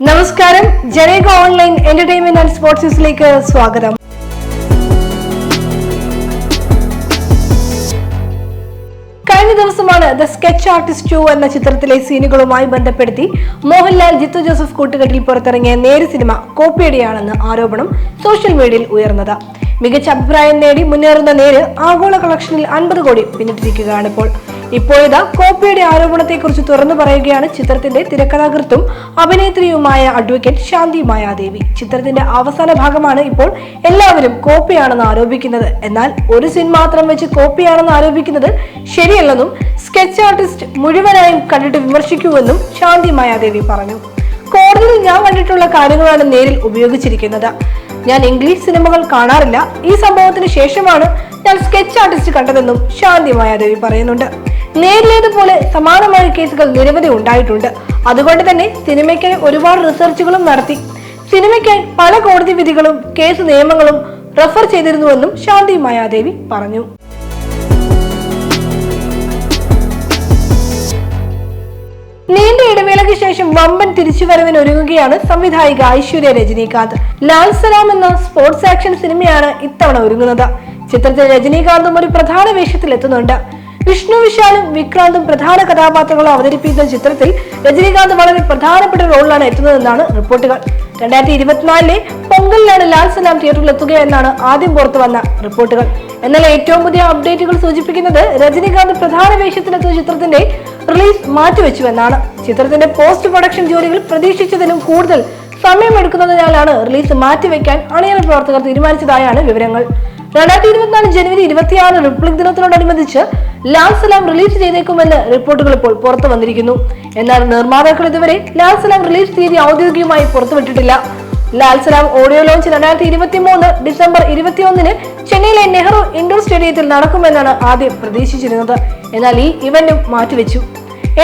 നമസ്കാരം. ജനേക online entertainment and sports ന്യൂസിലേക്ക് സ്വാഗതം. കഴിഞ്ഞ ദിവസമാണ് ദ സ്കെച്ച് ആർട്ടിസ്റ്റ് ടു എന്ന ചിത്രത്തിലെ സീനുകളുമായി ബന്ധപ്പെടുത്തി മോഹൻലാൽ ജിത്തു ജോസഫ് കൂട്ടുകെട്ടിൽ പുറത്തിറങ്ങിയ നേര് സിനിമ കോപ്പിയടിയാണെന്ന് ആരോപണം സോഷ്യൽ മീഡിയയിൽ ഉയർന്നത്. മികച്ച അഭിപ്രായം നേടി മുന്നേറുന്ന നേര് ആഗോള കളക്ഷനിൽ അൻപത് കോടി പിന്നിട്ടിരിക്കുകയാണ് ഇപ്പോൾ. ഇപ്പോഴിതാ കോപ്പിയുടെ ആരോപണത്തെക്കുറിച്ച് തുറന്നു പറയുകയാണ് ചിത്രത്തിന്റെ തിരക്കഥാകൃത്തും അഭിനേത്രിയുമായ അഡ്വക്കേറ്റ് ശാന്തി മായാദേവി. ചിത്രത്തിന്റെ അവസാന ഭാഗമാണ് ഇപ്പോൾ എല്ലാവരും കോപ്പിയാണെന്ന് ആരോപിക്കുന്നത്. എന്നാൽ ഒരു സിൻ മാത്രം വെച്ച് കോപ്പിയാണെന്ന് ആരോപിക്കുന്നത് ശരിയല്ലെന്നും സ്കെച്ച് ആർട്ടിസ്റ്റ് മുഴുവനായും കണ്ടിട്ട് വിമർശിക്കുമെന്നും ശാന്തി മായാദേവി പറഞ്ഞു. കോടതിയിൽ ഞാൻ കണ്ടിട്ടുള്ള കാര്യങ്ങളാണ് നേരിൽ ഉപയോഗിച്ചിരിക്കുന്നത്. ഞാൻ ഇംഗ്ലീഷ് സിനിമകൾ കാണാറില്ല. ഈ സംഭവത്തിന് ശേഷമാണ് ഞാൻ സ്കെച്ച് ആർട്ടിസ്റ്റ് കണ്ടതെന്നും ശാന്തി മായാദേവി പറയുന്നുണ്ട്. നേരിലേതുപോലെ സമാനമായ കേസുകൾ നിരവധി ഉണ്ടായിട്ടുണ്ട്. അതുകൊണ്ട് തന്നെ സിനിമയ്ക്കായി ഒരുപാട് റിസർച്ചുകളും നടത്തി. സിനിമയ്ക്കായി പല കോടതി വിധികളും കേസ് നിയമങ്ങളും റെഫർ ചെയ്തിരുന്നുവെന്നും ശാന്തി മായാദേവി പറഞ്ഞു. ശേഷം വമ്പൻ തിരിച്ചുവരവിന് ഒരുങ്ങുകയാണ് സംവിധായിക ഐശ്വര്യ രജനീകാന്ത്. ലാൽ സലാം എന്ന സ്പോർട്സ് ആക്ഷൻ സിനിമയാണ് ഇത്തവണ ഒരുങ്ങുന്നത്. ചിത്രത്തിൽ രജനീകാന്തും ഒരു പ്രധാന വേഷത്തിൽ എത്തുന്നുണ്ട് വിഷ്ണു വിശാലും വിക്രാന്തും പ്രധാന കഥാപാത്രങ്ങളും അവതരിപ്പിക്കുന്ന ചിത്രത്തിൽ രജനീകാന്ത് വളരെ പ്രധാനപ്പെട്ട റോളിലാണ് എത്തുന്നതെന്നാണ് റിപ്പോർട്ടുകൾ. രണ്ടായിരത്തി ഇരുപത്തിനാലിലെ പൊങ്കലിലാണ് ലാൽ സലാം തിയേറ്ററിൽ എത്തുക എന്നാണ് ആദ്യം പുറത്തു വന്ന റിപ്പോർട്ടുകൾ. എന്നാൽ ഏറ്റവും പുതിയ അപ്ഡേറ്റുകൾ സൂചിപ്പിക്കുന്നത് രജനീകാന്ത് പ്രധാന വേഷത്തിനെത്തുന്ന ചിത്രത്തിന്റെ റിലീസ് മാറ്റിവെച്ചുവെന്നാണ്. ചിത്രത്തിന്റെ പോസ്റ്റ് പ്രൊഡക്ഷൻ ജോലികൾ പ്രതീക്ഷിച്ചതിലും കൂടുതൽ സമയമെടുക്കുന്നതിനാലാണ് റിലീസ് മാറ്റിവെക്കാൻ അണിയറ പ്രവർത്തകർ തീരുമാനിച്ചതായാണ് വിവരങ്ങൾ. രണ്ടായിരത്തി ഇരുപത്തിനാല് ജനുവരി ഇരുപത്തിയാറ് റിപ്പബ്ലിക് ദിനത്തോടനുബന്ധിച്ച് ലാൽ സലാം റിലീസ് ചെയ്തേക്കുമെന്ന് റിപ്പോർട്ടുകൾ ഇപ്പോൾ പുറത്തു വന്നിരിക്കുന്നു എന്നാൽ നിർമ്മാതാക്കൾ ഇതുവരെ ലാൽ സലാം റിലീസ് തീയതി ഔദ്യോഗികമായി പുറത്തുവിട്ടിട്ടില്ല. ലാൽ സലാം ഓഡിയോ ലോഞ്ച് രണ്ടായിരത്തി ഇരുപത്തി മൂന്ന് ഡിസംബർ ഇരുപത്തിയൊന്നിന് ചെന്നൈയിലെ നെഹ്റു ഇൻഡോർ സ്റ്റേഡിയത്തിൽ നടക്കുമെന്നാണ് ആദ്യം പ്രതീക്ഷിച്ചിരുന്നത്. എന്നാൽ ഈ ഇവന്റും മാറ്റിവെച്ചു.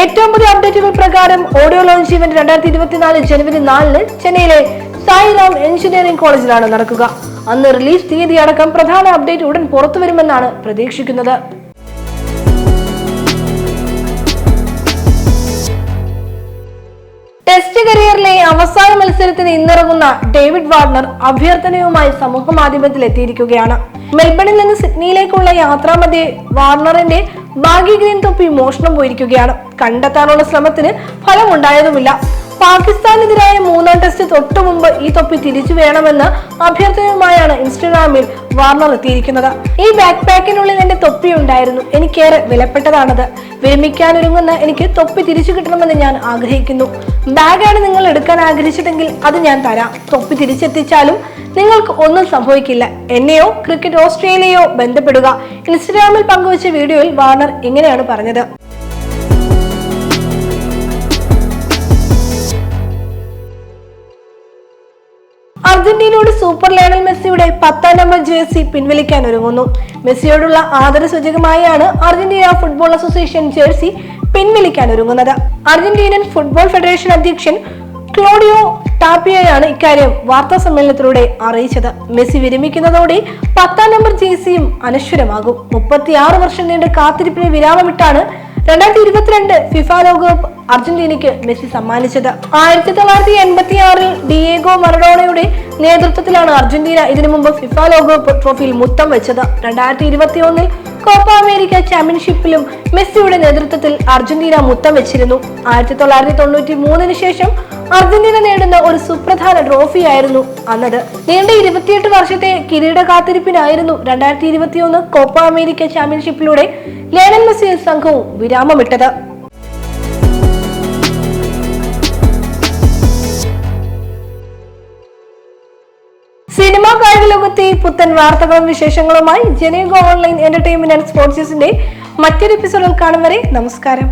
ഏറ്റവും പുതിയ അപ്ഡേറ്റുകൾ പ്രകാരം ഓഡിയോ ലോഞ്ച് ഇവന്റ് രണ്ടായിരത്തി ഇരുപത്തിനാല് ജനുവരി നാലിന് ചെന്നൈയിലെ സായിറാം എഞ്ചിനീയറിംഗ് കോളേജിലാണ് നടക്കുക. അന്ന് റിലീസ് തീയതി അടക്കം പ്രധാന അപ്ഡേറ്റ് ഉടൻ പുറത്തുവരുമെന്നാണ് പ്രതീക്ഷിക്കുന്നത്. ടെസ്റ്റ് കരിയറിലെ അവസാന മത്സരത്തിന് ഇന്നിറങ്ങുന്ന ഡേവിഡ് വാർണർ അഭ്യർത്ഥനയുമായി സമൂഹ മാധ്യമത്തിൽ എത്തിയിരിക്കുകയാണ്. മെൽബണിൽ നിന്ന് സിഡ്നിയിലേക്കുള്ള യാത്രാമധ്യേ വാർണറിന്റെ ബാഗി ഗ്രീൻ തൊപ്പി മോഷണം പോയിരിക്കുകയാണ് കണ്ടെത്താനുള്ള ശ്രമത്തിന് ഫലമുണ്ടായതുമില്ല. പാകിസ്ഥാനെതിരായ മൂന്നാം ടെസ്റ്റ് തൊട്ടു മുമ്പ് ഈ തൊപ്പി തിരിച്ചു വേണമെന്ന് അഭ്യർത്ഥനയുമായാണ് ഇൻസ്റ്റഗ്രാമിൽ വാർണർ എത്തിയിരിക്കുന്നത്. ഈ ബാക്ക് പാക്കിനുള്ളിൽ എന്റെ തൊപ്പി ഉണ്ടായിരുന്നു. എനിക്കേറെ വിലപ്പെട്ടതാണത്. വിരമിക്കാനൊരുങ്ങുന്ന എനിക്ക് തൊപ്പി തിരിച്ചു കിട്ടണമെന്ന് ഞാൻ ആഗ്രഹിക്കുന്നു. ബാഗാണ് നിങ്ങൾ എടുക്കാൻ ആഗ്രഹിച്ചതെങ്കിൽ അത് ഞാൻ തരാം. തൊപ്പി തിരിച്ചെത്തിച്ചാലും നിങ്ങൾക്ക് ഒന്നും സംഭവിക്കില്ല. എന്നെയോ ക്രിക്കറ്റ് ഓസ്ട്രേലിയയോ ബന്ധപ്പെടുക. ഇൻസ്റ്റഗ്രാമിൽ പങ്കുവച്ച വീഡിയോയിൽ വാർണർ ഇങ്ങനെയാണ് പറഞ്ഞത്. അർജന്റീനയോട് സൂപ്പർ ലയണൽ മെസ്സിയുടെ പത്താം നമ്പർ ജേഴ്സി പിൻവലിക്കാൻ ഒരുങ്ങുന്നു. മെസ്സിയോടുള്ള ആദര സൂചകമായാണ് അർജന്റീന ഫുട്ബോൾ അസോസിയേഷൻ ജേഴ്സി പിൻവലിക്കാൻ ഒരുങ്ങുന്നത്. അർജന്റീനൻ ഫുട്ബോൾ ഫെഡറേഷൻ അധ്യക്ഷൻ ക്ലോഡിയോ ടാപ്പിയയാണ് ഇക്കാര്യം വാർത്താ സമ്മേളനത്തിലൂടെ അറിയിച്ചത്. മെസ്സി വിരമിക്കുന്നതോടെ പത്താം നമ്പർ ജേഴ്സിയും അനശ്വരമാകും. മുപ്പത്തിയാറ് വർഷം നീണ്ട കാത്തിരിപ്പിന് വിരാമമിട്ടാണ് രണ്ടായിരത്തി ഇരുപത്തിരണ്ട് ഫിഫ ലോകകപ്പ് അർജന്റീനയ്ക്ക് മെസ്സി സമ്മാനിച്ചത്. ആയിരത്തി തൊള്ളായിരത്തി എൺപത്തി ആറിൽ ഡിയേഗോ മറഡോണയുടെ നേതൃത്വത്തിലാണ് അർജന്റീന ഇതിനു മുമ്പ് ഫിഫ ലോകകപ്പ് ട്രോഫിയിൽ മുത്തം വെച്ചത്. രണ്ടായിരത്തി ഇരുപത്തി ഒന്നിൽ കോപ്പ അമേരിക്ക ചാമ്പ്യൻഷിപ്പിലും മെസ്സിയുടെ നേതൃത്വത്തിൽ അർജന്റീന മുത്തം വെച്ചിരുന്നു. ആയിരത്തി തൊള്ളായിരത്തി തൊണ്ണൂറ്റി മൂന്നിന് ശേഷം അർജന്റീന നേടുന്ന ഒരു സുപ്രധാന ട്രോഫിയായിരുന്നു അന്നത്. നീണ്ട ഇരുപത്തിയെട്ട് വർഷത്തെ കിരീട കാത്തിരിപ്പിനായിരുന്നു രണ്ടായിരത്തി ഇരുപത്തിയൊന്ന് കോപ്പ അമേരിക്ക ചാമ്പ്യൻഷിപ്പിലൂടെ ലയണൽ മെസ്സി സംഘവും വിരാമമിട്ടത്. സിനിമാ കായിക ലോകത്തെ പുത്തൻ വാർത്തകളും വിശേഷങ്ങളുമായി ജനയുഗ ഓൺലൈൻ എന്റർടൈൻമെന്റ് ആൻഡ് സ്പോർട്സിന്റെ മറ്റൊരു എപ്പിസോഡിൽ കാണും വരെ നമസ്കാരം.